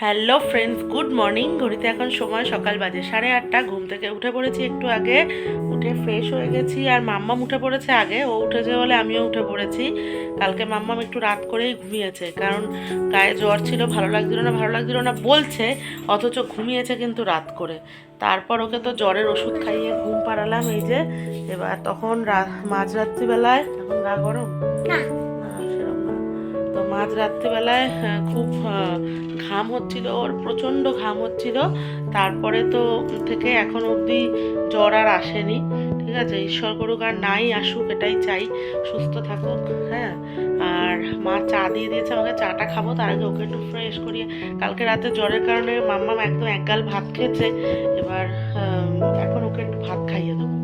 Hello friends, good morning. ঘড়িতে এখন সময় সকাল বাজে, সাড়ে আটটা। ঘুম থেকে উঠে পড়েছি একটু আগে। উঠে ফ্রেশ হয়ে গেছি আর মাম্মাম উঠে পড়েছে আগে। ও উঠেছে বলে আমিও উঠে পড়েছি। কালকে মাম্মাম একটু রাত করেই ঘুমিয়েছে, কারণ গায়ে জ্বর ছিল, ভালো লাগছিল না, ভালো লাগছিল না বলছে, অথচ ঘুমিয়েছে কিন্তু রাত করে। তারপর ওকে তো জ্বরের ওষুধ খাইয়ে ঘুম পাড়ালাম এই যে, এবার তখন মাঝরাত্রিবেলায় এখন গা গরম? না। মাঝ রাত্রিবেলায় খুব ঘাম হচ্ছিল, ওর প্রচণ্ড ঘাম হচ্ছিল। তারপরে তো থেকে এখন অবধি জ্বর আর আসেনি, ঠিক আছে? ঈশ্বর করুক আর নাই আসুক, এটাই চাই, সুস্থ থাকুক হ্যাঁ? আর মা চা দিয়ে দিয়েছে, আমাকে চাটা খাব, তার আগে ওকে একটু ফ্রেশ করিয়ে, কালকে রাতে জ্বরের কারণে মাম্মাম একদম একগাল ভাত খেয়েছে, এবার এখন ওকে একটু ভাত খাইয়ে দেবো।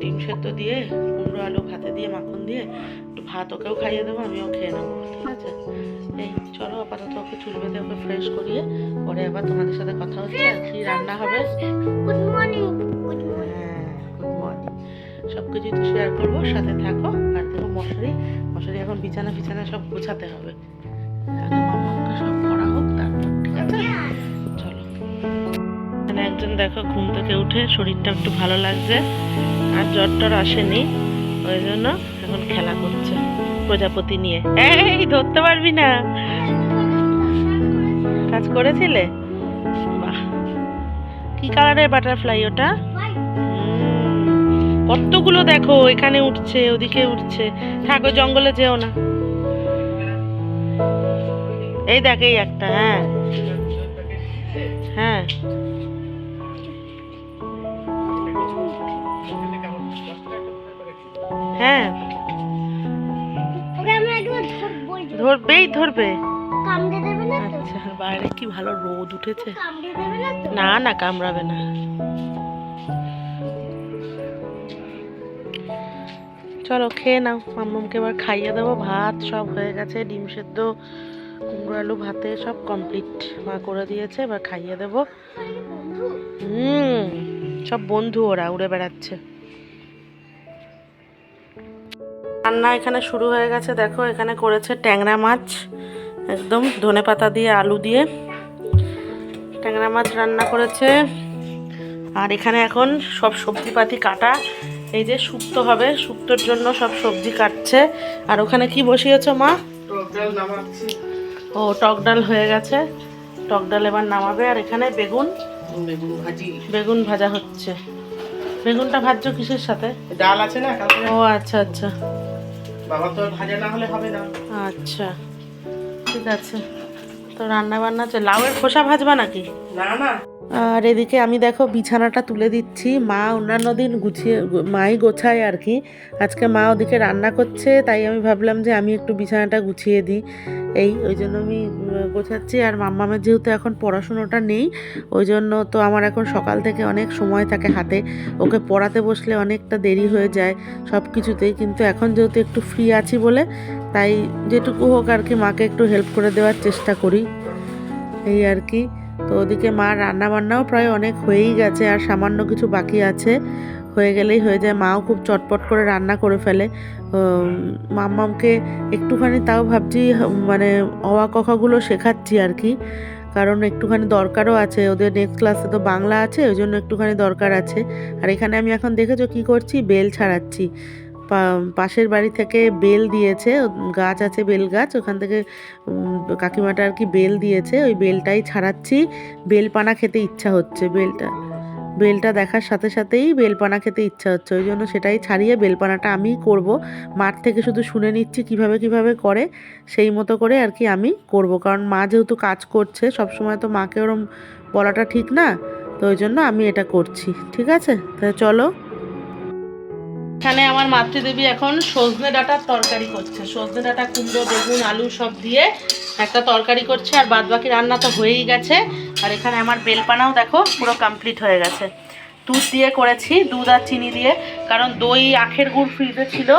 ডিম সেদ্ধ দিয়ে আলু ভাতে দিয়ে মাখন দিয়ে একটু ভাত ওকেও খাইয়ে দেবো আমিও খেয়ে নেব ঠিক আছে? এই চলো আপাতত ওকে চুল বেঁধে ওকে ফ্রেশ করিয়ে পরে আবার তোমাদের সাথে কথা হচ্ছে আর কি রান্না হবে। গুড মর্নিং গুড মর্নিং সব কিছুই তো শেয়ার করব সাথে থাকো। আর দেখো মশারি মশারি এখন বিছানা বিছানা সব গোছাতে হবে। আগে মামাকে সব করা হোক তারপর ঠিক আছে? চলো। এখানে একজন দেখো ঘুম থেকে উঠে শরীরটা একটু ভালো লাগছে আর জ্বর টর আসেনি। ওই জন্য এখন খেলা করছে। প্রজাপতি নিয়ে। এই, ধরতে পারবি না। কাজ করেছিলে? বাহ। কি কালারের বাটারফ্লাই ওটা? কতগুলো দেখো, এখানে উঠছে, ওদিকে উঠছে। থাকো জঙ্গলে যেও না। এই দেখ, এই একটা হ্যাঁ। হ্যাঁ। হ্যাঁ। ধরবই ধরবে। আচ্ছা বাইরে কি ভালো রোদ উঠেছে? না না কামড়াবে না। চলো খেয়ে নাও। মাম্মামকে এবার খাইয়ে দেবো। ভাত সব হয়ে গেছে ডিম সেদ্ধ কুমড়ো আলু ভাতে সব কমপ্লিট মা করে দিয়েছে এবার খাইয়ে দেবো। হুম সব বন্ধু ওরা উড়ে বেড়াচ্ছে। রান্না এখানে শুরু হয়ে গেছে। দেখো এখানে করেছে ট্যাংরা মাছ একদম ধনে পাতা দিয়ে আলু দিয়ে। ট্যাংরা মাছ রান্না করেছে। আর এখানে এখন সব সবজিপাতি কাটা। এই যে শুক্তো হবে শুক্তোর জন্য সব সবজি কাটছে। আর ওখানে কি বসিয়েছো মা? ও টক ডাল হয়ে গেছে। টক ডাল এবার নামাবে। আর এখানে বেগুন। বেগুন ভাজি। বেগুন ভাজা হচ্ছে। বেগুনটা ভাজছো কিসের সাথে? ডাল আছে না ও আচ্ছা আচ্ছা। বাবা তো ভাজা না হলে হবে না। আচ্ছা ঠিক আছে। তো রান্না বান্না লাউয়ের খোসা ভাজবা নাকি? না না। আর এদিকে আমি দেখো বিছানাটা তুলে দিচ্ছি। মা অন্যান্য দিন গুছিয়ে, মাই গোছায় আর কি। আজকে মা ওদিকে রান্না করছে, তাই আমি ভাবলাম যে আমি একটু বিছানাটা গুছিয়ে দিই। এই, ওই জন্য আমি গোছাচ্ছি। আর মাম্মামের যেহেতু এখন পড়াশুনোটা নেই, ওই জন্য তো আমার এখন সকাল থেকে অনেক সময় থাকে হাতে। ওকে পড়াতে বসলে অনেকটা দেরি হয়ে যায় সব কিছুতেই কিন্তু এখন যেহেতু একটু ফ্রি আছি বলে, তাই যেটুকু হোক আর কি মাকে একটু হেল্প করে দেওয়ার চেষ্টা করি। এই আর কি। তো ওদিকে মা রান্নাবান্নাও প্রায় অনেক হয়েই গেছে আর সামান্য কিছু বাকি আছে। হয়ে গেলেই হয়ে যায়। মাও খুব চটপট করে রান্না করে ফেলে। মাম্মামকে একটুখানি তাও ভাবছি মানে অওয়া কথাগুলো শেখাচ্ছি আর কি। কারণ একটুখানি দরকারও আছে। ওদের নেক্সট ক্লাসে তো বাংলা আছে, ওই জন্য একটুখানি দরকার আছে। আর এখানে আমি এখন দেখেছ কি করছি? বেল ছাড়াচ্ছি। পাশের বাড়ি থেকে বেল দিয়েছে, গাছ আছে বেল গাছ, ওখান থেকে কাকিমাটা আর কি বেল দিয়েছে, ওই বেলটাই ছাড়াচ্ছি, বেলপানা খেতে ইচ্ছা হচ্ছে, বেলটা বেলটা দেখার সাথে সাথেই বেলপানা খেতে ইচ্ছা হচ্ছে, ওই জন্য সেটাই ছাড়িয়ে বেলপানাটা আমিই করব, মাঠ থেকে শুধু শুনে নিচ্ছি কীভাবে কীভাবে করে, সেই মতো করে আর কি আমি করব, কারণ মা যেহেতু কাজ করছে সব সময় তো মাকে ওরম বলাটা ঠিক না, তো ওই জন্য আমি এটা করছি, ঠিক আছে? তাহলে চলো এখানে আমার মাতৃদেবী এখন সজনে ডাঁটার তরকারি করছে। সজনে ডাঁটা, কুমড়ো, বেগুন, আলু সব দিয়ে একটা তরকারি করছে, আর বাদ বাকি রান্না তো হয়েই গেছে। আর এখানে আমার বেলপানাও দেখো পুরো কমপ্লিট হয়ে গেছে। দুধ দিয়ে করেছি, দুধ আর চিনি দিয়ে, কারণ দই আখের গুড় ফ্রিজে ছিল।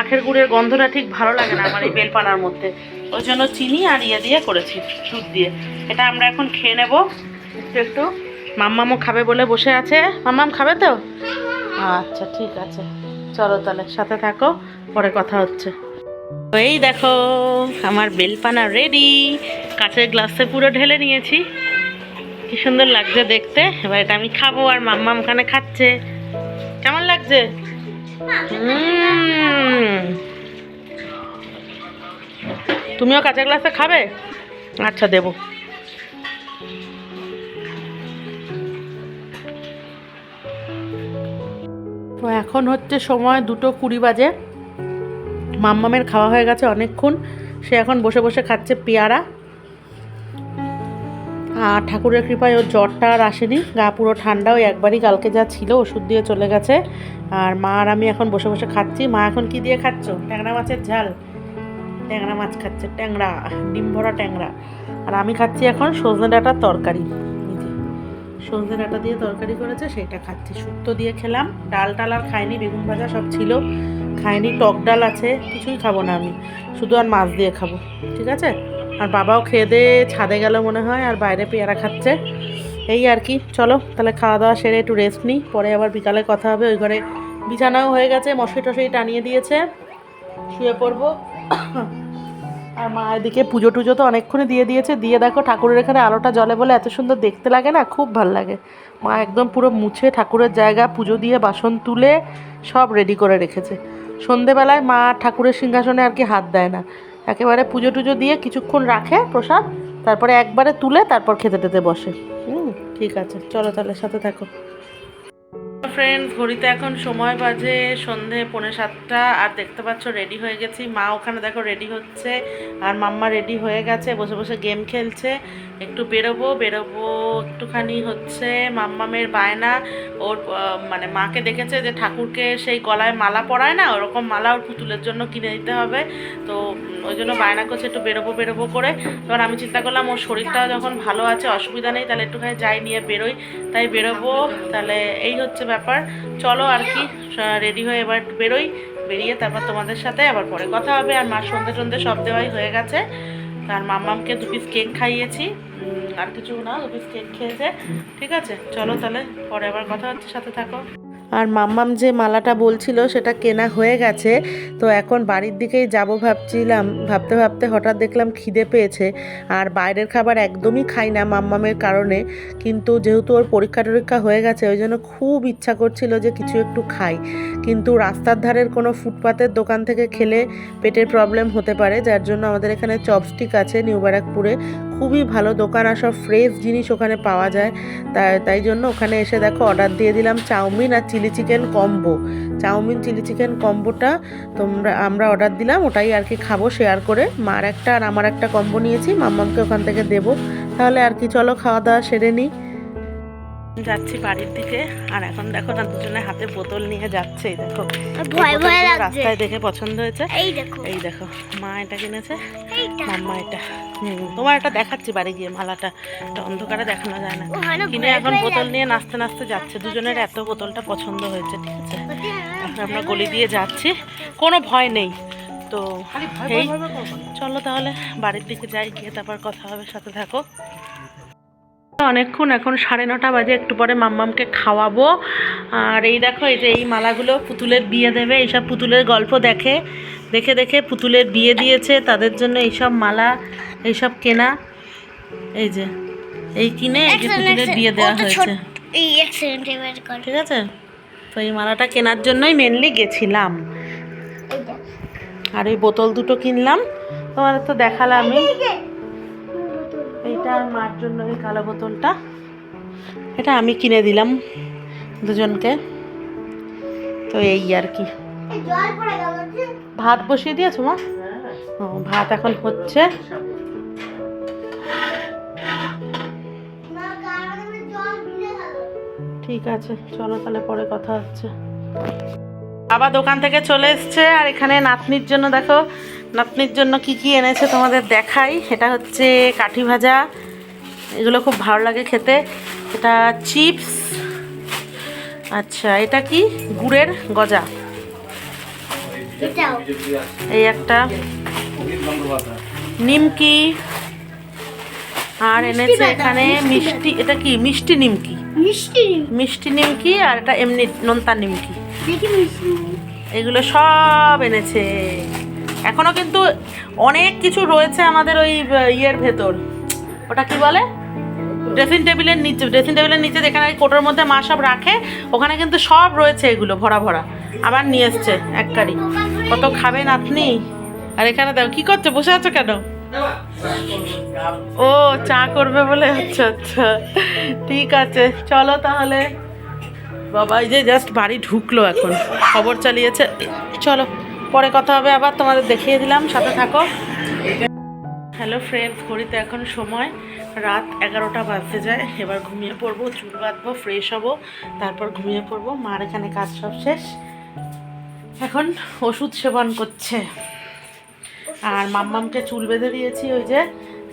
আখের গুড়ের গন্ধটা ঠিক ভালো লাগে না আমার এই বেলপানার মধ্যে। ওই জন্য চিনি আর ইয়ে দিয়ে করেছি, দুধ দিয়ে। এটা আমরা এখন খেয়ে নেব। একটু একটু। মাম্মামও খাবে বলে বসে আছে। মাম্মাম খাবে তো? আচ্ছা ঠিক আছে। চলো তাহলে সাথে থাকো, পরে কথা হচ্ছে। এই দেখো, আমার বেলপানা রেডি কাঁচের গ্লাসে পুরো ঢেলে নিয়েছি। কি সুন্দর লাগছে দেখতে। এবার এটা আমি খাব আর মাম্মা ওখানে খাচ্ছে। কেমন লাগছে? তুমিও কাঁচের গ্লাসে খাবে? আচ্ছা দেবো। তো এখন হচ্ছে সময় দুটো কুড়ি বাজে। মাম্মামের খাওয়া হয়ে গেছে অনেকক্ষণ। সে এখন বসে বসে খাচ্ছে পেয়ারা। আর ঠাকুরের কৃপায় ওর জ্বরটা আর আসেনি। গা পুরো ঠান্ডা, ওই একবারই কালকে যা ছিল ওষুধ দিয়ে চলে গেছে। আর মা আর আমি এখন বসে বসে খাচ্ছি। মা এখন কি দিয়ে খাচ্ছ? ট্যাংরা মাছের ঝাল। ট্যাংরা মাছ খাচ্ছে ট্যাংরা, ডিম ভরা ট্যাংরা। আর আমি খাচ্ছি এখন সজনে ডাঁটার তরকারি। সজনে ডাঁটা দিয়ে তরকারি করেছে, সেটা খাচ্ছি। শুক্তো দিয়ে খেলাম, ডাল টাল আর খাইনি, বেগুন ভাজা সব ছিল। খাইনি, টক ডাল আছে, কিছুই খাব না আমি। শুধু আর মাছ দিয়ে খাব, ঠিক আছে? আর বাবাও খেয়ে দিয়ে ছাদে গেল মনে হয়, আর বাইরে পেয়ারা খাচ্ছে। এই আর কি, চলো, তাহলে খাওয়া দাওয়া সেরে একটু রেস্ট নিই পরে আবার বিকালে কথা হবে, ওই ঘরে বিছানাও হয়ে গেছে মশাই টশাই টানিয়ে দিয়েছে। শুয়ে পড়ব। আর মা এদিকে পুজো টুজো তো অনেকক্ষণই দিয়ে দিয়েছে। দিয়ে দেখো ঠাকুরের এখানে আলোটা জলে বলে এত সুন্দর দেখতে লাগে না, খুব ভালো লাগে। মা একদম পুরো মুছে ঠাকুরের জায়গা, পুজো দিয়ে বাসন তুলে সব রেডি করে রেখেছে। সন্ধেবেলায় মা ঠাকুরের সিংহাসনে আর কি হাত দেয় না। একেবারে পুজো টুজো দিয়ে কিছুক্ষণ রাখে প্রসাদ, তারপরে একবারে তুলে তারপর খেতে টেতে বসে। হুম, ঠিক আছে, চলো তাহলে সাথে থাকো। ফ্রেন্ডস ঘড়িতে এখন সময় বাজে সন্ধে পৌনে সাতটা, আর দেখতে পাচ্ছ রেডি হয়ে গেছি। মা ওখানে দেখো রেডি হচ্ছে, আর মাম্মা রেডি হয়ে গেছে, বসে বসে গেম খেলছে। একটু বেরোবো বেরোবো একটুখানি হচ্ছে মাম্মামের বায়না। ওর মানে মাকে দেখেছে যে ঠাকুরকে সেই গলায় মালা পরায় না, ওরকম মালা ওর পুতুলের জন্য কিনে দিতে হবে। তো ওই জন্য বায়না করছে একটু বেরোবো বেরোবো করে। এবার আমি চিন্তা করলাম, ওর শরীরটা যখন ভালো আছে, অসুবিধা নেই, তাহলে একটুখানি যাই, নিয়ে বেরোই। তাই বেরোবো, তাহলে এই হচ্ছে ব্যাপার। চলো আর কি রেডি হয়ে এবার বেরোই। বেরিয়ে তারপর তোমাদের সাথে আবার পরে কথা হবে। আর মার সন্ধে সন্ধে সব দেওয়াই হয়ে গেছে। আর মাম্মামকে দু পিস কেক খাইয়েছি। আর কিছু না, দু পিস কেক খেয়েছে। ঠিক আছে, চলো তাহলে পরে আবার কথা হচ্ছে, সাথে থাকো। আর মাম্মাম যে মালাটা বলছিল সেটা কেনা হয়ে গেছে, তো এখন বাড়ির দিকেই যাব ভাবছিলাম। ভাবতে ভাবতে হঠাৎ দেখলাম খিদে পেয়েছে, আর বাইরের খাবার একদমই খাই না মাম্মামের কারণে। কিন্তু যেহেতু ওর পরীক্ষা টরীক্ষা হয়ে গেছে, ওই জন্য খুব ইচ্ছা করছিল যে কিছু একটু খাই। কিন্তু রাস্তার ধারের কোনো ফুটপাতের দোকান থেকে খেলে পেটের প্রবলেম হতে পারে, যার জন্য আমাদের এখানে চপস্টিক আছে নিউ ব্যারাকপুরে। খুবই ভালো দোকান আর সব ফ্রেশ জিনিস ওখানে পাওয়া যায়। তাই তাই জন্য ওখানে এসে দেখো অর্ডার দিয়ে দিলাম চাউমিন আর chilli chicken combo chow mein chilli chicken কম্বোটা তোমরা, আমরা অর্ডার দিলাম, ওটাই আর কি খাব শেয়ার করে। মার একটা আর আমার একটা কম্বো নিয়েছি, মাম্মামকে ওখান থেকে দেবো। তাহলে আর কি, চলো খাওয়া দাওয়া সেরে নিই। যাচ্ছি বাড়ির দিকে। আর এখন দেখো না দুজনে হাতে বোতল নিয়ে যাচ্ছে দেখো। ভয় ভয় লাগছে। রাস্তায় দেখে পছন্দ হয়েছে। এই দেখো। এই দেখো মা এটা কিনেছে। মাম্মা এটা। হুম তোমার এটা দেখাচ্ছি বাড়ি গিয়ে মালাটা। এটা অন্ধকারে দেখানো যায় না। কিনে এখন বোতল নিয়ে নাচতে নাচতে যাচ্ছে। দুজনের এত বোতলটা পছন্দ হয়েছে ঠিক আছে? এখন আমরা গলি দিয়ে যাচ্ছি। কোনো ভয় নেই। তো এই। চলো তাহলে বাড়ির দিকে যাই গিয়ে তারপর কথা হবে সাথে থাকো। অনেকক্ষণ এখন সাড়ে নটা বাজে একটু পরে মাম্মামকে খাওয়াবো। আর এই দেখো এই যে এই মালাগুলো পুতুলের বিয়ে দেবে এইসব পুতুলের গল্প দেখে দেখে দেখে পুতুলের বিয়ে দিয়েছে তাদের জন্য এইসব মালা এইসব কেনা। এই যে এই কিনে এই যে পুতুলের বিয়ে দেওয়া হয়েছে। ঠিক আছে? তো এই মালাটা কেনার জন্যই মেনলি গেছিলাম। আর এই বোতল দুটো কিনলাম। তোমাদের তো দেখালামই। এইটা আর মার জন্য এই কালো বোতলটা। এটা আমি কিনে দিলাম দুজনকে। তো এই আর কি। ভাত বসিয়ে দিয়েছ, মা? ভাত এখন হচ্ছে। ঠিক আছে, চলো তাহলে পরে কথা হচ্ছে। বাবা দোকান থেকে চলে এসছে আর এখানে নাতনির জন্য দেখো নাতনির জন্য কি কি এনেছে তোমাদের দেখাই। এটা হচ্ছে কাঠি ভাজা এগুলো খুব ভালো লাগে খেতে। এটা চিপস আচ্ছা এটা কি? গুড়ের গজা। এই একটা। নিমকি। আর এনেছে এখানে মিষ্টি এটা কি? মিষ্টি নিমকি। মিষ্টি নিমকি আর এটা এমনি নোনতা নিমকি। এগুলো সব এনেছে। এখনও কিন্তু অনেক কিছু রয়েছে আমাদের ওই ইয়ের ভেতর। ওটা কি বলে? ড্রেসিং টেবিলের নিচে ড্রেসিং টেবিলের নিচে যেখানে কোটোর মধ্যে মা সব রাখে, ওখানে কিন্তু সব রয়েছে এগুলো, ভরা ভরা। আবার নিয়ে এসছে এক কারি। কত খাবেন আপনি আর এখানে দেখো, কি করছ? বসে আছো কেন? ও, চা করবে বলে? আচ্ছা আচ্ছা। ঠিক আছে, চলো তাহলে। বাবা, এই যে জাস্ট বাড়ি ঢুকলো এখন। খবর চালিয়েছে। চলো, পরে কথা হবে আবার, তোমাদের দেখিয়ে দিলাম, সাথে থাকো। হ্যালো ফ্রেন্ডস ঘড়িতে এখন সময়। রাত এগারোটা বাজতে যায়। এবার ঘুমিয়ে পড়ব, চুল বাঁধবো ফ্রেশ হব, তারপর ঘুমিয়ে পড়ব। মার এখানে কাজ সব শেষ। এখন ওষুধ সেবন করছে। আর মাম্মামকে চুল বেঁধে দিয়েছি, ওই যে।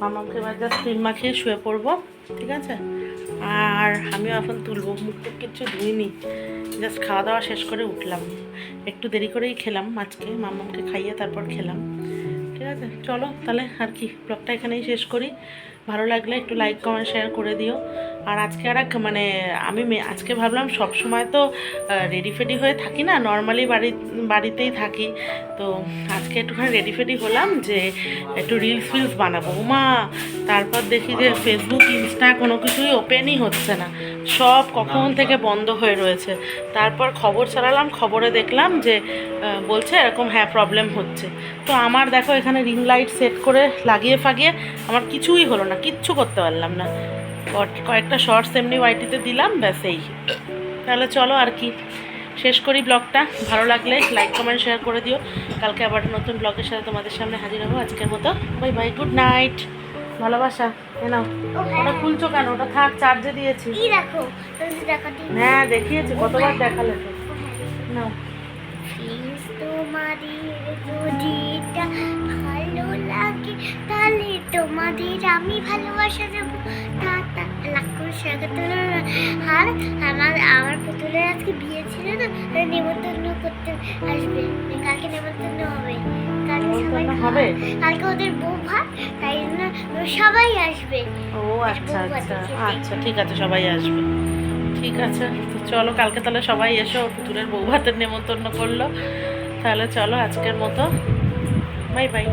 মাম্মামকে এবার জাস্ট ক্রিম মাখিয়ে শুয়ে পড়ব, ঠিক আছে? আর আমিও এখন তুলবো, মুখ টুক কিচ্ছু ধুইনি। জাস্ট খাওয়া দাওয়া শেষ করে উঠলাম। একটু দেরি করেই খেলাম, আজকে মামাকে খাইয়ে তারপর খেলাম। ঠিক আছে, চলো তাহলে আর কি, ব্লগটা এখানেই শেষ করি। ভালো লাগলে একটু লাইক কমেন্ট শেয়ার করে দিও। আর আজকে আর এক মানে আমি আজকে ভাবলাম সব সময় তো রেডি ফেডি হয়ে থাকি না নর্মালি বাড়ি, বাড়িতেই থাকি। তো আজকে একটুখানি রেডি ফেডি হলাম যে একটু রিলস ফিলস বানাবো। মা তারপর দেখি যে ফেসবুক ইনস্টা কোনো কিছুই ওপেনই হচ্ছে না। সব কখন থেকে বন্ধ হয়ে রয়েছে। তারপর খবর চালালাম খবরে দেখলাম যে বলছে এরকম হ্যাঁ প্রবলেম হচ্ছে। তো আমার দেখো এখানে রিং লাইট সেট করে লাগিয়ে ফাগিয়ে আমার কিছুই হলো না। কিচ্ছু করতে পারলাম না। কয়েকটা শর্টস এমনি ওয়াইটিতে দিলাম ব্যাস এই। তাহলে চলো আর কি। শেষ করি ব্লগটা। ভালো লাগলে লাইক কমেন্ট শেয়ার করে দিও। কালকে আবার নতুন ব্লগের সাথে তোমাদের সামনে হাজির হব আজকের মতো। বাই বাই গুড নাইট ভালোবাসা এ নাও। হ্যাঁ ওটা খুলছো কেন? ওটা থাক চার্জে দিয়েছি। হ্যাঁ দেখিয়েছি কতবার দেখালে। তো নাও। তাহলে তোমাদের আমি ভালোবাসা দেবো। তা তা লাক্ষর স্বাগত। আর আমার আমার পুতুলের আজকে বিয়ে ছিল না নেমন্তন্ন করতে আসবে। কালকে নেমন্তন্ন হবে। কালকে সবাই হবে? কালকে ওদের বউ ভাত তাই জন্য সবাই আসবে। ও আচ্ছা আচ্ছা আচ্ছা ঠিক আছে সবাই আসবে। ঠিক আছে চলো কালকে তাহলে সবাই এসো পুতুলের বউ ভাতের নেমন্তন্ন করল। তাহলে চলো আজকের মতো। Bye bye.